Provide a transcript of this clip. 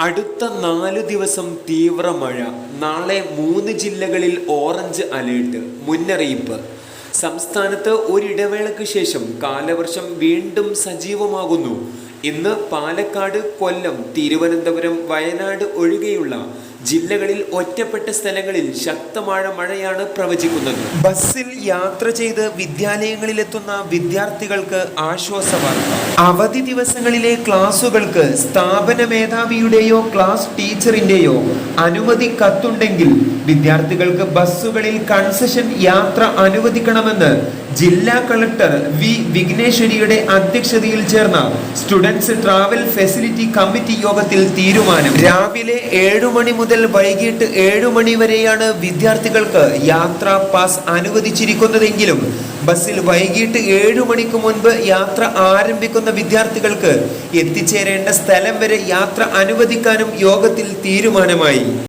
അടുത്ത നാല് ദിവസം തീവ്ര മഴ. നാളെ മൂന്ന് ജില്ലകളിൽ ഓറഞ്ച് അലേർട്ട്. മുന്നറിയിപ്പ്. സംസ്ഥാനത്ത് ഒരിടവേളയ്ക്ക് ശേഷം കാലവർഷം വീണ്ടും സജീവമാകുന്നു. ഇന്ന് പാലക്കാട് കൊല്ലം തിരുവനന്തപുരം വയനാട് ഒഴികെയുള്ള ജില്ലകളിൽ ഒറ്റപ്പെട്ട സ്ഥലങ്ങളിൽ ശക്തമായ മഴയാണ് പ്രവചിക്കുന്നത്. ബസ്സിൽ യാത്ര ചെയ്ത് വിദ്യാലയങ്ങളിലെത്തുന്ന വിദ്യാർത്ഥികൾക്ക് ആശ്വാസ വാർത്ത അവധി ദിവസങ്ങളിലെ ക്ലാസുകൾക്ക് സ്ഥാപന മേധാവിയുടെയോ ക്ലാസ് ടീച്ചറിന്റെയോ അനുമതി കത്തുണ്ടെങ്കിൽ വിദ്യാർത്ഥികൾക്ക് ബസ്സുകളിൽ കൺസെഷൻ യാത്ര അനുവദിക്കണമെന്ന് ജില്ലാ കളക്ടർ വി വിഘ്നേശ്വരിയുടെ അധ്യക്ഷതയിൽ ചേർന്ന സ്റ്റുഡൻസ് ട്രാവൽ ഫെസിലിറ്റി കമ്മിറ്റി യോഗത്തിൽ തീരുമാനം. രാവിലെ ഏഴു മണി മുതൽ വൈകിട്ട് ഏഴു മണി വരെയാണ് വിദ്യാർത്ഥികൾക്ക് യാത്രാ പാസ് അനുവദിച്ചിരിക്കുന്നതെങ്കിലും ബസ്സിൽ വൈകിട്ട് ഏഴു മണിക്ക് മുൻപ് യാത്ര ആരംഭിക്കുന്ന വിദ്യാർത്ഥികൾക്ക് എത്തിച്ചേരേണ്ട സ്ഥലം വരെ യാത്ര അനുവദിക്കാനും യോഗത്തിൽ തീരുമാനമായി.